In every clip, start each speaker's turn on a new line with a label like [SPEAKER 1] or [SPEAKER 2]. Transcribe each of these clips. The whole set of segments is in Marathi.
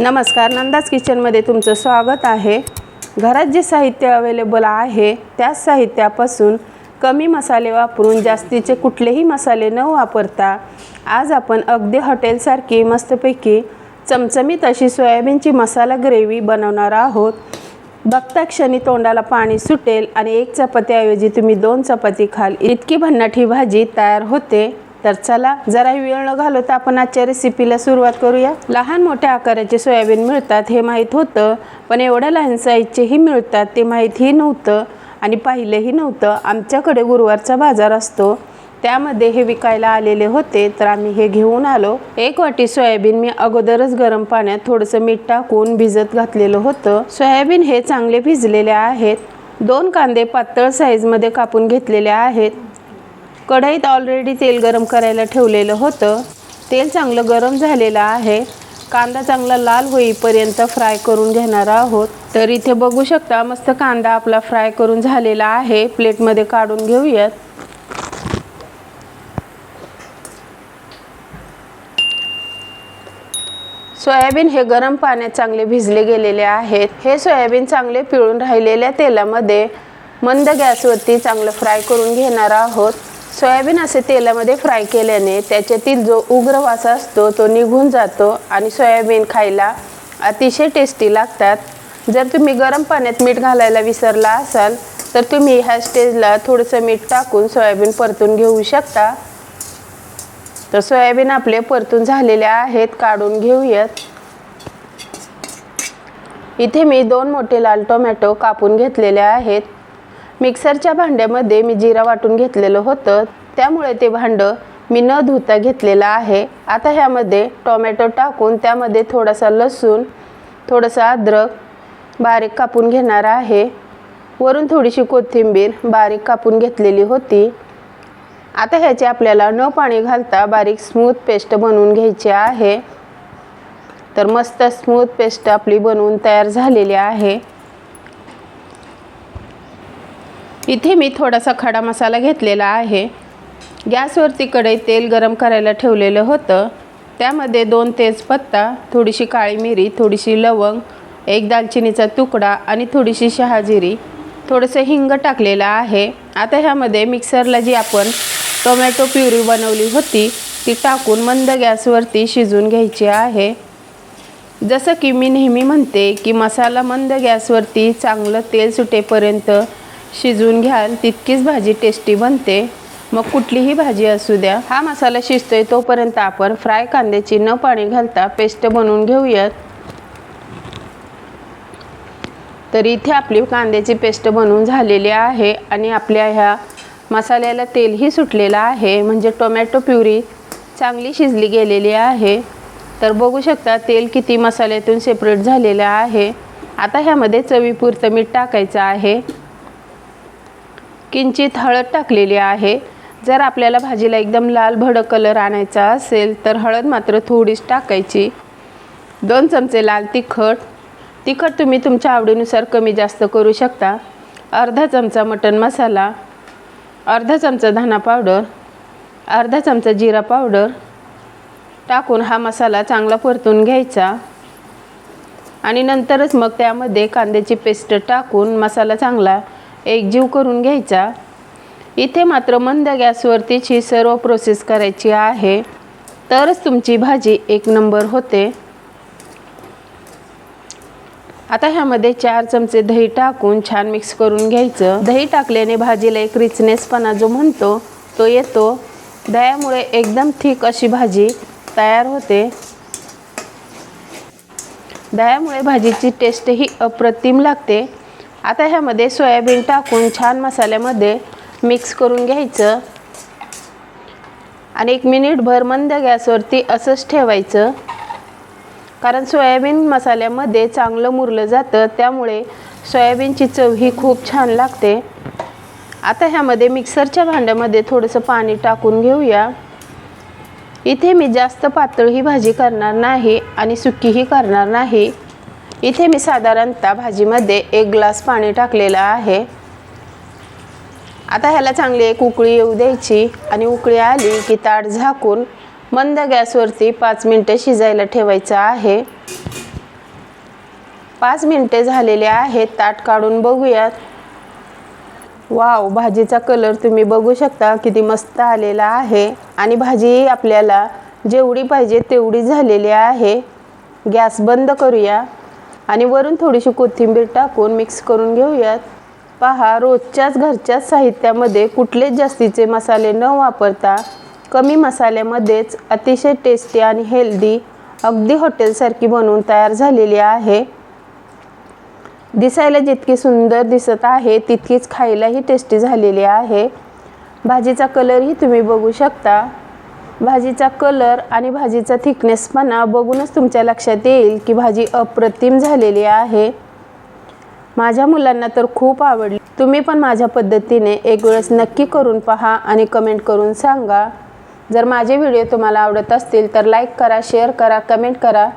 [SPEAKER 1] नमस्कार नंदाज किचनमध्ये तुमचं स्वागत आहे. घरात जे साहित्य अवेलेबल आहे त्याच साहित्यापासून कमी मसाले वापरून जास्तीचे कुठलेही मसाले न वापरता आज आपण अगदी हॉटेलसारखी मस्तपैकी चमचमीत अशी सोयाबीनची मसाला ग्रेव्ही बनवणार आहोत. बघता क्षणी तोंडाला पाणी सुटेल आणि एक चपातीऐवजी तुम्ही दोन चपाती खाल. इतकी भन्नाट ही भाजी तयार होते. तर चला जरा वेळ न घालवता आपण आजच्या रेसिपीला सुरुवात करूया. लहान मोठ्या आकाराचे सोयाबीन मिळतात हे माहीत होतं पण एवढ्या लहान साईजचेही मिळतात ते माहीतही नव्हतं आणि पाहिलंही नव्हतं. आमच्याकडे गुरुवारचा बाजार असतो. त्यामध्ये हे विकायला आलेले होते तर आम्ही हे घेऊन आलो. एक वाटी सोयाबीन मी अगोदरच गरम पाण्यात थोडंसं मीठ टाकून भिजत घातलेलं होतं. सोयाबीन हे चांगले भिजलेले आहेत. दोन कांदे पातळ साईजमध्ये कापून घेतलेले आहेत. कढईत ऑलरेडी तेल गरम करायला ठेवलेलं होतं. तेल चांगलं गरम झालेलं आहे. कांदा चांगला लाल होईपर्यंत फ्राय करून घेणार आहोत. तर इथे बघू शकता मस्त कांदा आपला फ्राय करून झालेला आहे. प्लेटमध्ये काढून घेऊयात. सोयाबीन हे गरम पाण्यात चांगले भिजले गेलेले आहेत. हे सोयाबीन चांगले पिळून राहिलेल्या तेलामध्ये मंद गॅसवरती चांगलं फ्राय करून घेणार आहोत. सोयाबीन असे तेलामध्ये फ्राय केल्याने त्याच्यातील जो उग्र वास असतो तो निघून जातो आणि सोयाबीन खायला अतिशय टेस्टी लागतात. जर तुम्ही गरम पाण्यात मीठ घालायला विसरला असाल तर तुम्ही ह्या स्टेजला थोडंसं मीठ टाकून सोयाबीन परतून घेऊ शकता. तर सोयाबीन आपले परतून झालेले आहेत काढून घेऊयात. इथे मी दोन मोठे लाल टोमॅटो कापून घेतलेले आहेत. मिक्सरच्या भांड्यामध्ये मी जिरा वाटून घेतलेलं होतं. त्यामुळे ते भांडं मी न धुता घेतलेलं आहे. आता ह्यामध्ये टोमॅटो टाकून त्यामध्ये थोडासा लसूण थोडंसं अद्रक बारीक कापून घेणार आहे. वरून थोडीशी कोथिंबीर बारीक कापून घेतलेली होती. आता ह्याची आपल्याला न पाणी घालता बारीक स्मूथ पेस्ट बनवून घ्यायची आहे. तर मस्त स्मूथ पेस्ट आपली बनवून तयार झालेली आहे. इथे मी थोडासा खडा मसाला घेतलेला आहे. गॅसवरती कढई तेल गरम करायला ठेवलेलं होतं. त्यामध्ये दोन तेजपत्ता थोडीशी काळी मिरी थोडीशी लवंग एक दालचिनीचा तुकडा आणि थोडीशी शहाजिरी. थोडंसं हिंग टाकलेलं आहे. आता ह्यामध्ये मिक्सरला जी आपण टोमॅटो प्युरी बनवली होती ती टाकून मंद गॅसवरती शिजून घ्यायची आहे. जसं की मी नेहमी म्हणते की मसाला मंद गॅसवरती चांगलं तेल सुटेपर्यंत शिजवून घ्याल तितकीच भाजी टेस्टी बनते. मग कुठलीही भाजी असू द्या हा मसाला शिजतोय तोपर्यंत आपण फ्राय कांद्याची न पाणी घालता पेस्ट बनवून घेऊयात. तर इथे आपली कांद्याची पेस्ट बनवून झालेली आहे आणि आपल्या ह्या मसाल्याला तेलही सुटलेलं आहे. म्हणजे टोमॅटो प्युरी चांगली शिजली गेलेली आहे. तर बघू शकता तेल किती मसाल्यातून सेपरेट झालेलं आहे. आता ह्यामध्ये चवीपुरतं मीठ टाकायचं आहे. किंचित हळद टाकलेली आहे. जर आपल्याला भाजीला एकदम लाल भडक कलर आणायचा असेल तर हळद मात्र थोडीच टाकायची. दोन चमचे लाल तिखट. तिखट तुम्ही तुमच्या आवडीनुसार कमी जास्त करू शकता. अर्धा चमचा मटन मसाला. अर्धा चमचा धना पावडर अर्धा चमचा जिरा पावडर टाकून हा मसाला चांगला परतून घ्यायचा. आणि नंतरच मग त्यामध्ये कांद्याची पेस्ट टाकून मसाला चांगला एकजीव करून घ्यायचा. इथे मात्र मंद गॅसवरतीची सर्व प्रोसेस करायची आहे. तरच तुमची भाजी एक नंबर होते. आता ह्यामध्ये चार चमचे दही टाकून छान मिक्स करून घ्यायचं. दही टाकल्याने भाजीला एक रिचनेसपणा जो म्हणतो तो येतो. दह्यामुळे एकदम थिक अशी भाजी तयार होते. दह्यामुळे भाजीची टेस्टही अप्रतिम लागते. आता ह्यामध्ये सोयाबीन टाकून छान मसाल्यामध्ये मिक्स करून घ्यायचं. आणि एक मिनिटभर मंद गॅसवरती असंच ठेवायचं. कारण सोयाबीन मसाल्यामध्ये चांगलं मुरलं जातं त्यामुळे सोयाबीनची चव ही खूप छान लागते. आता ह्यामध्ये मिक्सरच्या भांड्यामध्ये थोडंसं पाणी टाकून घेऊया. इथे मी जास्त पातळ ही भाजी करणार नाही आणि सुकीही करणार नाही. इथे मी साधारणतः भाजीमध्ये एक ग्लास पाणी टाकलेलं आहे. आता ह्याला चांगली एक उकळी येऊ द्यायची आणि उकळी आली की ताट झाकून मंद गॅसवरती पाच मिनटं शिजायला ठेवायचं आहे. पाच मिनटे झालेले आहेत ताट काढून बघूयात. वाव भाजीचा कलर तुम्ही बघू शकता किती मस्त आलेला आहे. आणि भाजी आपल्याला जेवढी पाहिजे तेवढी झालेली आहे. गॅस बंद करूया. आणि वरून थोडीशी कोथिंबीर टाकून मिक्स करून घेऊयात. पहा रोजच्याच घरच्याच साहित्यामध्ये कुठलेच जास्तीचे मसाले न वापरता कमी मसाल्यामध्येच अतिशय टेस्टी आणि हेल्दी अगदी हॉटेलसारखी बनवून तयार झालेली आहे. दिसायला जितकी सुंदर दिसत आहे तितकीच खायलाही टेस्टी झालेली आहे. भाजीचा कलरही तुम्ही बघू शकता. भाजीचा कलर आणि भाजीचा थिकनेसपणा बघूनच तुमच्या लक्षात येईल की भाजी अप्रतिम झालेली आहे. माझ्या मुलांना तर खूप आवडली. तुम्ही पण माझ्या पद्धतीने एक वेळेस नक्की करून पहा आणि कमेंट करून सांगा. जर माझे व्हिडिओ तुम्हाला आवडत असतील तर लाईक करा शेअर करा कमेंट करा.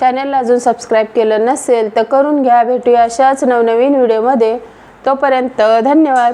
[SPEAKER 1] चॅनलला अजून सबस्क्राईब केलं नसेल तर करून घ्या. भेटूया अशाच नवनवीन व्हिडिओमध्ये. तोपर्यंत धन्यवाद.